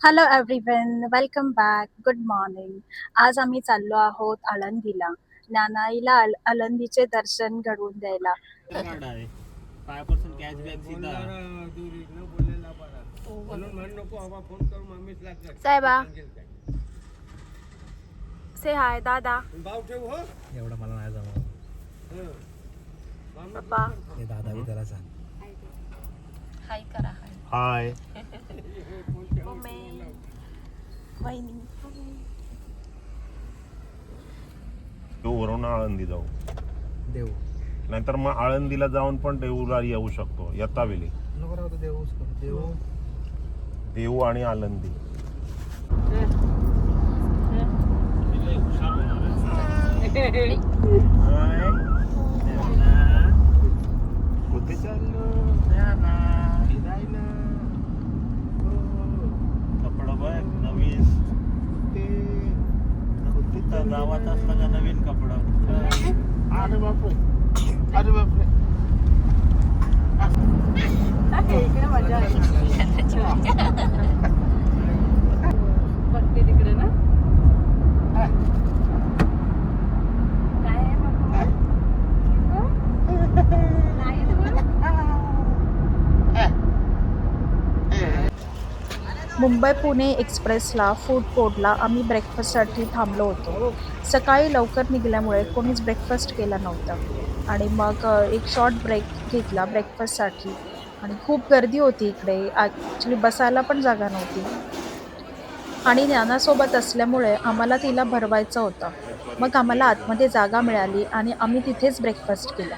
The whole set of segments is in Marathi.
Hello everyone welcome back good morning आज आम्ही चाललो आहोत आळंदीला. नानाईला आळ आळंदीचे दर्शन घडवून द्यायला. कॅशबॅक सीधा साहेबा. से हाय दादा. एवढं मला नाही जमत. पप्पा. हे दादा बी त्याला सांग. हाय करा. Hi hi mummy. वरून आळंदी जाऊ. देऊ. नाहीतर मग आळंदीला जाऊन पण देऊला येऊ शकतो येता वेळी करू. देऊ. देऊ आणि आळंदी. कुठे चाललो कपडा बघ नवीन तिथं गावात असला का नवीन कपडा. अरे बापरे. अरे बापरे. बघते तिकडे ना काय आहे पप्पा? नाही तुम्हाला? मुंबई पुणे एक्सप्रेसला फूड कोर्टला आम्ही ब्रेकफास्टसाठी थांबलो होतो. सकाळी लवकर निघाल्यामुळे कोणीच ब्रेकफास्ट केला नव्हता. आणि मग एक शॉर्ट ब्रेक घेतला ब्रेकफास्टसाठी आणि खूप गर्दी होती इकडे. ॲक्च्युली बसायला पण जागा नव्हती. आणि ज्ञानासोबत असल्यामुळे आम्हाला तिला भरवायचं होतं. मग आम्हाला आतमध्ये जागा मिळाली आणि आम्ही तिथेच ब्रेकफास्ट केला.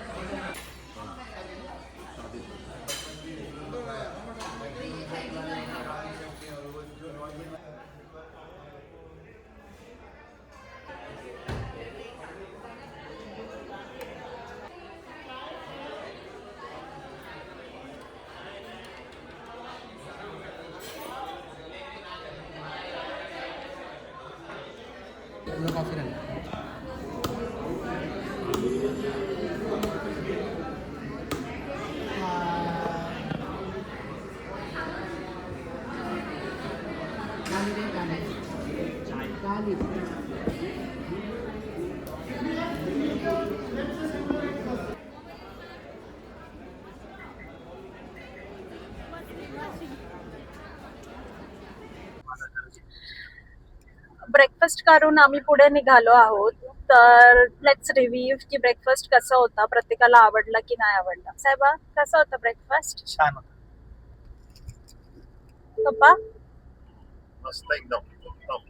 ब्रेकफास्ट करून आम्ही पुढे निघालो आहोत. तर लेट्स रिव्ह्यू की ब्रेकफास्ट कसा होता प्रत्येकाला आवडला की नाही आवडला. साहेबा कसा होता ब्रेकफास्ट छान होतं. पप्पा? मस्त एकदम उत्तम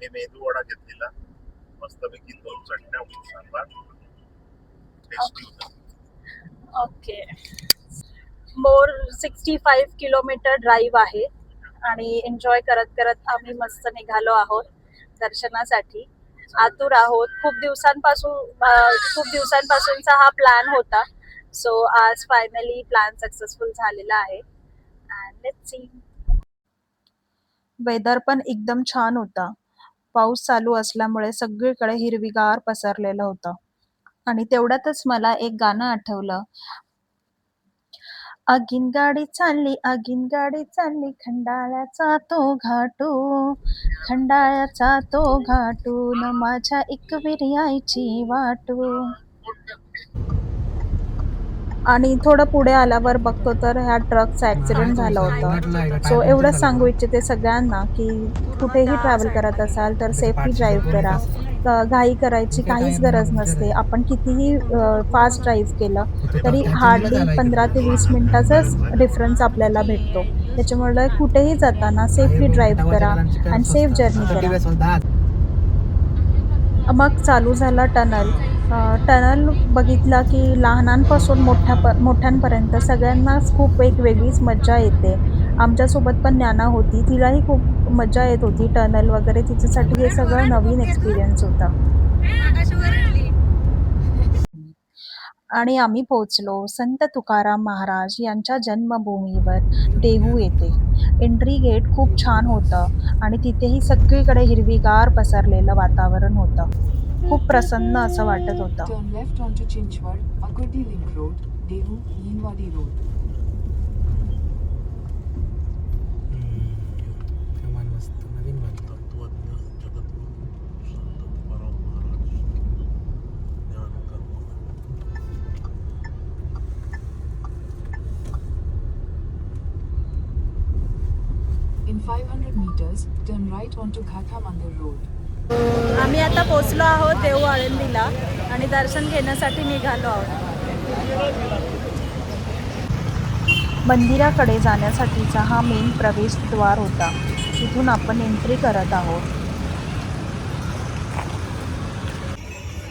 मी मेदू वडा घेतलेला. मस्तपैकी दोन चटण्या सांबार. टेस्टी होता okay. More sixty five kilometre drive आहे. आणि एन्जॉय करत करत आम्ही मस्त निघालो आहोत. दर्शनासाठी आतुर आहोत. खूप दिवसांपासून खूप दिवसांपासूनचा हा प्लॅन होता. सो आज फायनली प्लॅन सक्सेसफुल झालेला आहे. लेट्स सी वेदर पण एकदम छान होता. पाऊस चालू असल्यामुळे सगळीकडे हिरवीगार पसरलेलं होतं. आणि तेवढ्यातच मला एक गाणं आठवलं. आगीन गाडी चालली आगीन गाडी चालली खंडाळ्याचा तो घाटू खंडाळ्याचा तो न माझ्या एक विर्यायची वाटू. आणि थोडं पुढे आल्यावर बघतो तर ह्या ट्रकचा ऍक्सिडेंट झाला होता. सो एवढंच सांगू इच्छिते सगळ्यांना की कुठेही ट्रॅव्हल करत असाल तर सेफली ड्राईव्ह करा. घाई करायची काहीच गरज नसते. आपण कितीही फास्ट ड्राईव्ह केलं तरी हार्डली पंधरा ते वीस मिनिटाचाच डिफरन्स आपल्याला भेटतो. त्याच्यामुळे कुठेही जाताना सेफली ड्राईव्ह करा आणि सेफ जर्नी करा. मग चालू झाला टनल टनल बघितला की लहानांपासून मोठ्या प मोठ्यांपर्यंत सगळ्यांनाच खूप एक वेगळीच मज्जा येते. आमच्यासोबत पण ज्ञाना होती. तिलाही खूप मज्जा येत होती टनल वगैरे. तिच्यासाठी हे सगळं नवीन एक्सपिरियन्स होता. आणि आम्ही पोहोचलो. संत तुकाराम महाराज यांच्या जन्मभूमीवर देहू येथे. एंट्री गेट खूप छान होतं. आणि तिथेही सगळीकडे हिरवीगार पसरलेलं वातावरण होतं. खूप प्रसन्न असं वाटत होतं left on to road road In 500 meters, turn right onto Ghatha Mandir Road. आम्ही आता पोचलो आहोत देऊ आळंदीला आणि दर्शन घेण्यासाठी निघालो आहोत. मंदिराकडे जाण्यासाठीचा हा मेन प्रवेशद्वार होता. तिथून आपण एंट्री करत आहोत.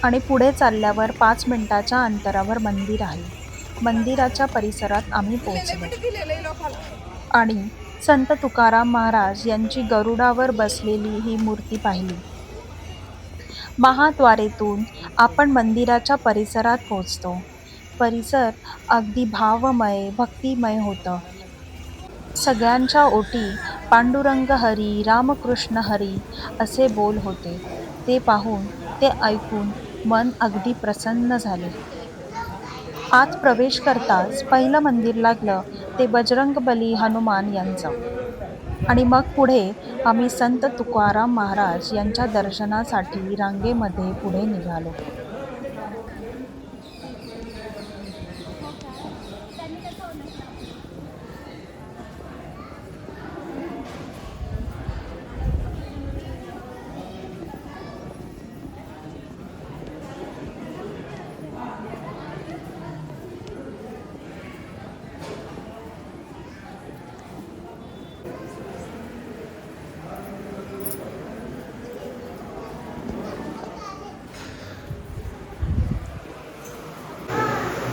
आणि पुढे चालल्यावर पाच मिनिटाच्या अंतरावर मंदिर आहे. मंदिराच्या परिसरात आम्ही पोहोचलो आणि संत तुकाराम महाराज यांची गरुडावर बसलेली ही मूर्ती पाहिली. महाद्वारेतून आपण मंदिराच्या परिसरात पोचतो परिसर अगदी भावमय भक्तिमय होतं. सगळ्यांच्या ओटी पांडुरंग हरी रामकृष्ण हरी असे बोल होते. ते पाहून ते ऐकून मन अगदी प्रसन्न झाले. आत प्रवेश करताच पहिलं मंदिर लागलं ते बजरंगबली हनुमान यांचं. आणि मग पुढे आम्ही संत तुकाराम महाराज यांच्या दर्शनासाठी रांगेमध्ये पुढे निघालो.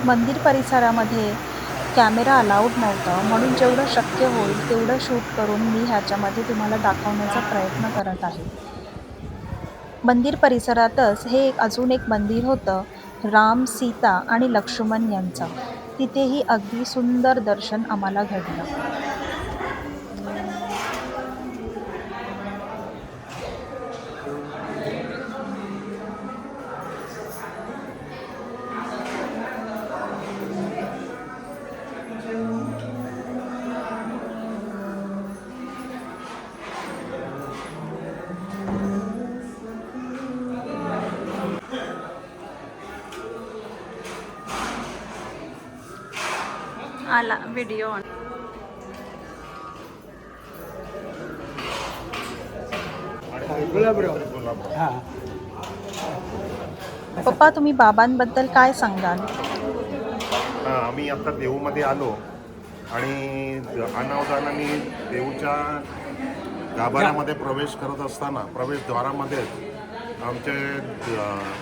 मंदिर परिसरामध्ये कॅमेरा अलाउड नव्हता. म्हणून जेवढं शक्य होईल तेवढं शूट करून मी ह्याच्यामध्ये तुम्हाला दाखवण्याचा प्रयत्न करत आहे. मंदिर परिसरातच हे एक अजून एक मंदिर होतं राम सीता आणि लक्ष्मण यांचं. तिथेही अगदी सुंदर दर्शन आम्हाला घडलं. आला व्हिडिओ हां पप्पा तुम्ही बाबांबद्दल काय सांगाल? हा, आम्ही आता देऊमध्ये आलो आणि अनावधानाने देऊच्या गाभाऱ्यामध्ये प्रवेश करत असताना प्रवेशद्वारामध्ये आमचे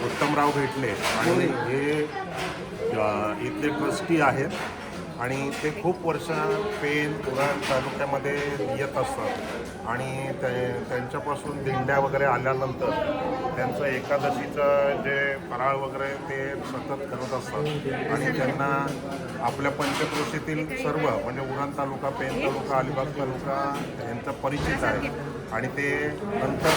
उत्तमराव भेटले. आणि हे इथले ट्रस्टी आहेत. आणि ते खूप वर्ष पेन उरण तालुक्यामध्ये येत असतात. आणि ते त्यांच्यापासून दिंड्या वगैरे आल्यानंतर त्यांचं एकादशीचं जे फराळ वगैरे ते सतत करत असतात. आणि त्यांना आपल्या पंचक्रोशीतील सर्व म्हणजे उरण तालुका पेन तालुका अलिबाग तालुका यांचा परिचित आहे. आणि ते नंतर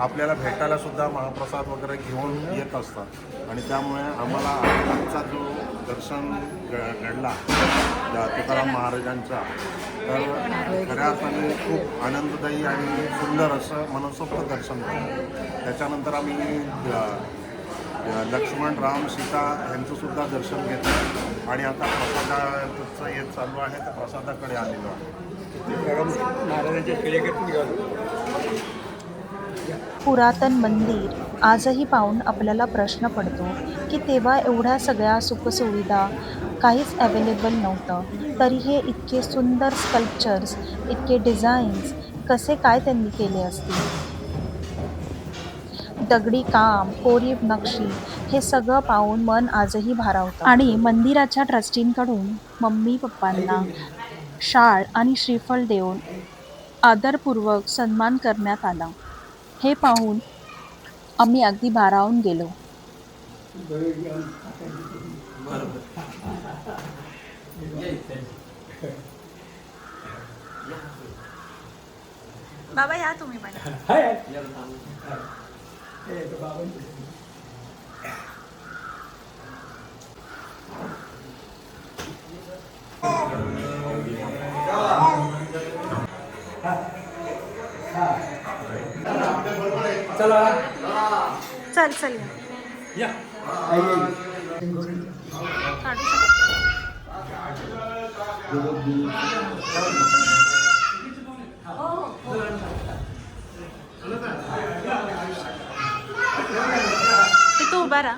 आपल्याला भेटायला सुद्धा महाप्रसाद वगैरे घेऊन येत असतात. आणि त्यामुळे आम्हाला आजचा जो दर्शन घडला तुकाराम महाराजांचा तर खऱ्या अर्थाने खूप आनंददायी आणि सुंदर असं मनसोक्त दर्शन झालं. त्याच्यानंतर आम्ही लक्ष्मण राम सीता यांचं सुद्धा दर्शन घेतलं. आणि आता प्रसादाचं येत चालू आहे तर प्रसादाकडे आलेलो आहे पुरातन मंदिर आजही पाहून आपल्याला प्रश्न पडतो की तेव्हा एवढ्या सगळ्या सुखसुविधा काहीच अवेलेबल नव्हतं. तरी हे इतके सुंदर स्कल्पचर्स इतके डिझाईन्स कसे काय त्यांनी केले असतील? दगडी काम कोरीव नक्षी हे सगळं पाहून मन आजही भारावतं. आणि मंदिराच्या ट्रस्टींकडून मम्मी पप्पांना शाळ आणि श्रीफळ देऊन आदरपूर्वक सन्मान करण्यात आला. हे पाहून आम्ही अगदी भारावून गेलो. बाबा या तुम्ही चला. चल चल. या. तू उभा राहा.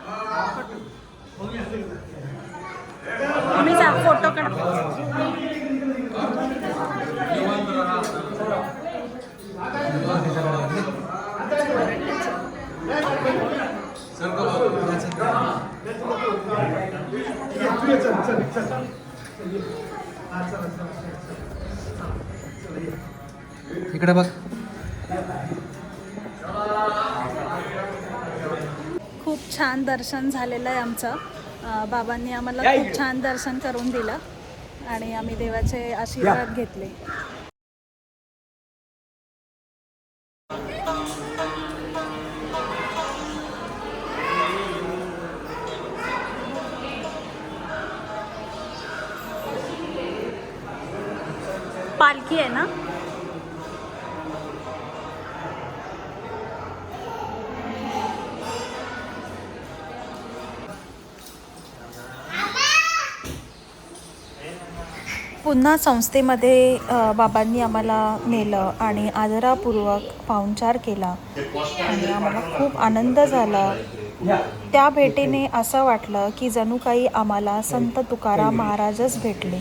तुम्ही जा फोटो काढ इकडे बघ. खूप छान दर्शन झालेलं आहे आमचं. बाबांनी आम्हाला खूप छान दर्शन करून दिलं आणि आम्ही देवाचे आशीर्वाद घेतले. पालखी आहे ना? पुन्हा संस्थेमध्ये बाबांनी आम्हाला नेलं आणि आदरापूर्वक पाहुणचार केला. आणि आम्हाला खूप आनंद झाला. त्या भेटीने असं वाटलं की जणू काही आम्हाला संत तुकाराम महाराजच भेटले.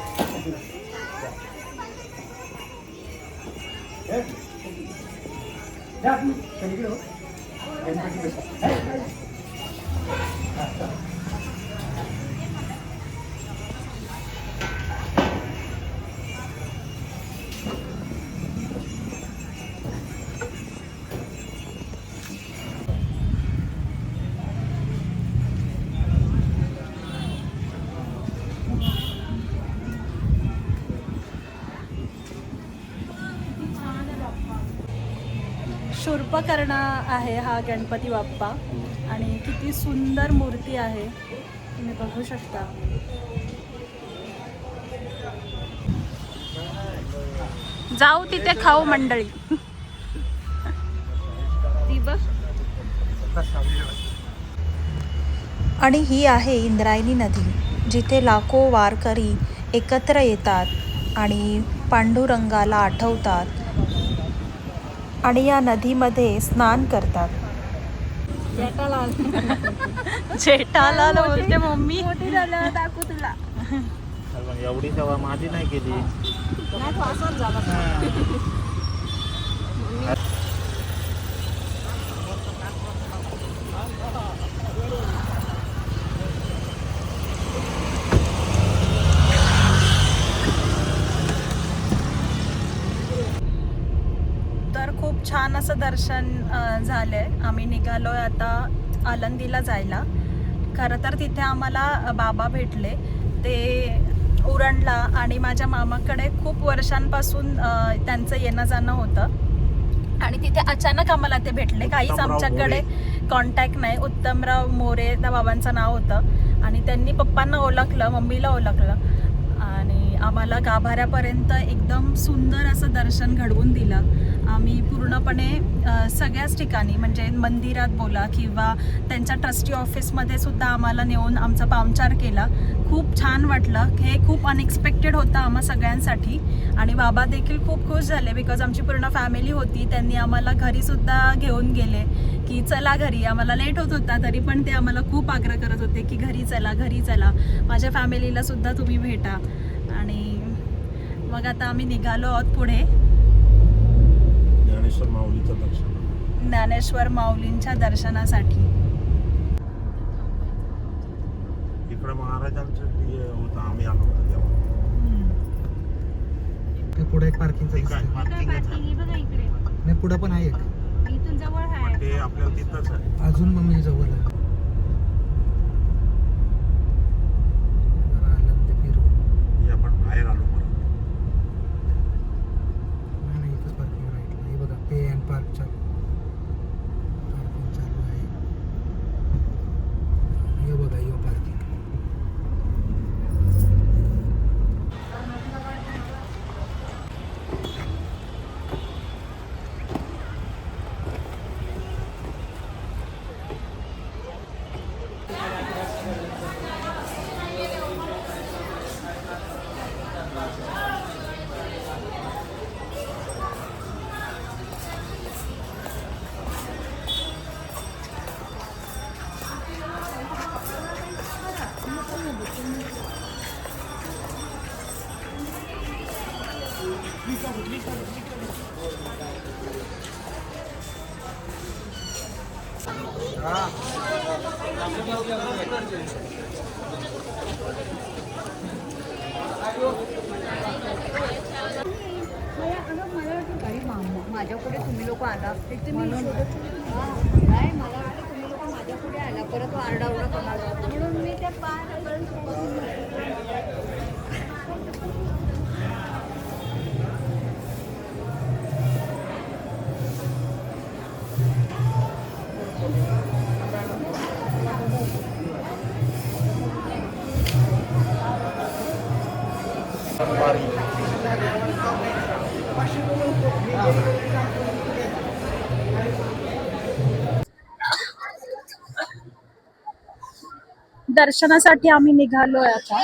शूर्पकर्ण आहे हा गणपती बाप्पा. आणि किती सुंदर मूर्ती आहे. तुम्ही बघू शकता. जाऊ तिथे खाऊ मंडळी. ती बघ. आणि ही आहे इंद्रायणी नदी जिथे लाखो वारकरी एकत्र येतात आणि पांडुरंगाला आठवतात. आणि या नदीमध्ये स्नान करतात. जेठालाल. बोलते मम्मी. मोठी झालं दाखवू तुला. एवढी सेवा माझी नाही केली. असं दर्शन अ, झालंय. आम्ही निघालोय आता आलंदीला जायला. खरं तर तिथे आम्हाला बाबा भेटले. ते उरणला आणि माझ्या मामाकडे खूप वर्षांपासून त्यांचं येणं जाणं होतं. आणि तिथे अचानक आम्हाला ते भेटले. काहीच आमच्याकडे कॉन्टॅक्ट नाही. उत्तमराव मोरे त्या बाबांचं नाव होतं. आणि त्यांनी पप्पांना ओळखलं मम्मीला ओळखलं. आम्हाला गाभाऱ्यापर्यंत एकदम सुंदर असं दर्शन घडवून दिलं. आम्ही पूर्णपणे सगळ्याच ठिकाणी म्हणजे मंदिरात बोला किंवा त्यांच्या ट्रस्टी ऑफिसमध्ये सुद्धा आम्हाला नेऊन आमचा पाहुणचार केला. खूप छान वाटलं. हे खूप अनएक्सपेक्टेड होतं आम्हा सगळ्यांसाठी. आणि बाबा देखील खूप खुश झाले बिकॉज आमची पूर्ण फॅमिली होती. त्यांनी आम्हाला घरीसुद्धा घेऊन गेले की चला घरी. आम्हाला लेट होत होता तरी पण ते आम्हाला खूप आग्रह करत होते की घरी चला घरी चला. माझ्या फॅमिलीला सुद्धा तुम्ही भेटा. आणि मग आता आम्ही निघालो आहोत पुढे. ज्ञानेश्वर माऊलीचं दर्शन ज्ञानेश्वर माऊलींच्या दर्शनासाठी. इकडे महाराजांचं होतं आम्ही आलो होतो तेव्हा. ते पुढे एक इकडे नाही पुढं पण आहे एक. इथून जवळ आहे. ते आपल्याला तिथंच आहे. अजून मग मी जवळ आहे. माझ्याकडे तुम्ही लोक आला म्हणून नाही मला तुम्ही लोक माझ्याकडे आला परत आरडाओरडा करणार म्हणून मी त्या दर्शनासाठी आम्ही निघालोय आता.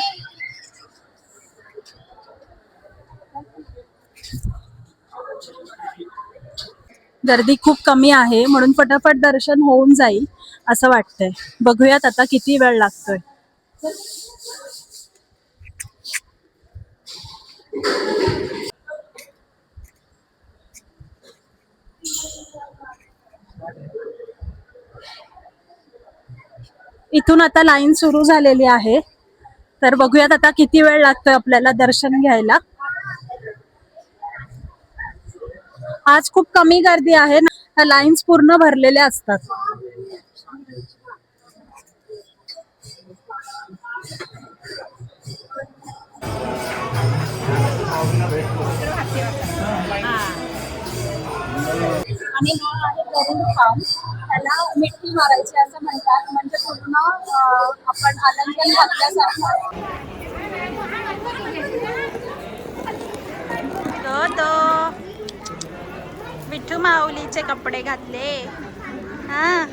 गर्दी खूप कमी आहे म्हणून फटाफट दर्शन होऊन जाईल असं वाटतंय. बघूयात आता किती वेळ लागतोय. इथून आता लाईन सुरू झालेली आहे. तर बघूयात आता किती वेळ लागतोय आपल्याला दर्शन घ्यायला. आज खूप कमी गर्दी आहे ना लाईन्स पूर्ण भरलेल्या असतात. आणि हा आहे गरुड फार्म त्याला मिठी मारायची असं म्हणतात. म्हणजे पूर्ण आपण आनंद घातल्यासारखं तो विठू माऊलीचे कपडे घातले. हा.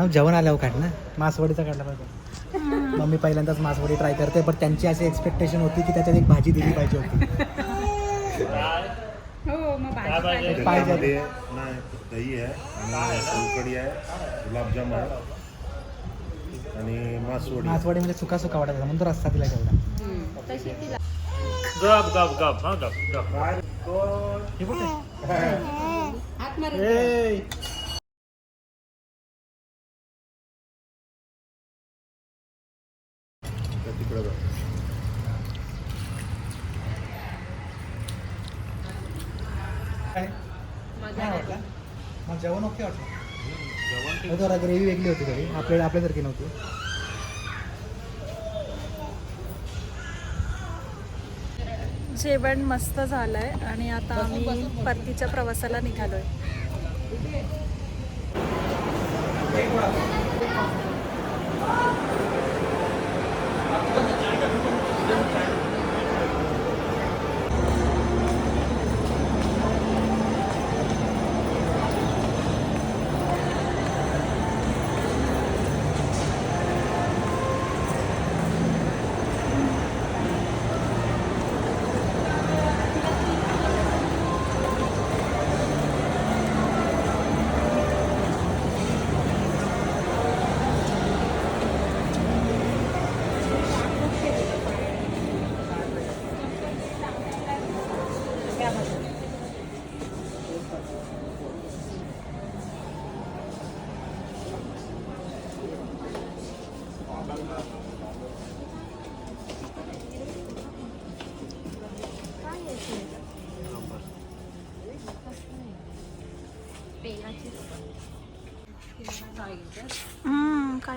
हा जेवण आल्यावर काढ ना. मासवडीचा काढला पाहिजे. मम्मी पहिल्यांदाच मासवडी ट्राय करते पण त्यांची अशी एक्सपेक्टेशन होती की त्याच्यात एक भाजी दिली पाहिजे होती. पाहिजे. त्याच्यामध्ये ना दही आहे आणि सोलकढी आहे गुलाबजाम आहे आणि मासवडी. मासवडी म्हणजे सुका सुका वाटत होता, म्हणून तो रस्ता दिला तेवढा गप गप गप हा गप गप. हे तिकडं जा. काय? नाही वाटलं? मग जेवण ओके वाटलं जरा ग्रेव्ही वेगळी होती तरी आपल्या आपल्यासारखी नव्हती. जेवण मस्त झालंय आणि आता आम्ही परतीच्या प्रवासाला निघालोय.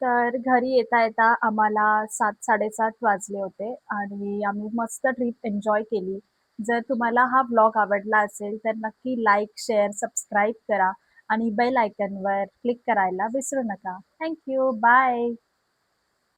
तर घरी येता येता आम्हाला सात साडेसात वाजले होते आणि आम्ही मस्त ट्रिप एन्जॉय केली. जर तुम्हाला हा ब्लॉग आवडला असेल तर नक्की लाईक शेअर सबस्क्राईब करा आणि बेल आयकनवर क्लिक करायला विसरू नका. Thank you bye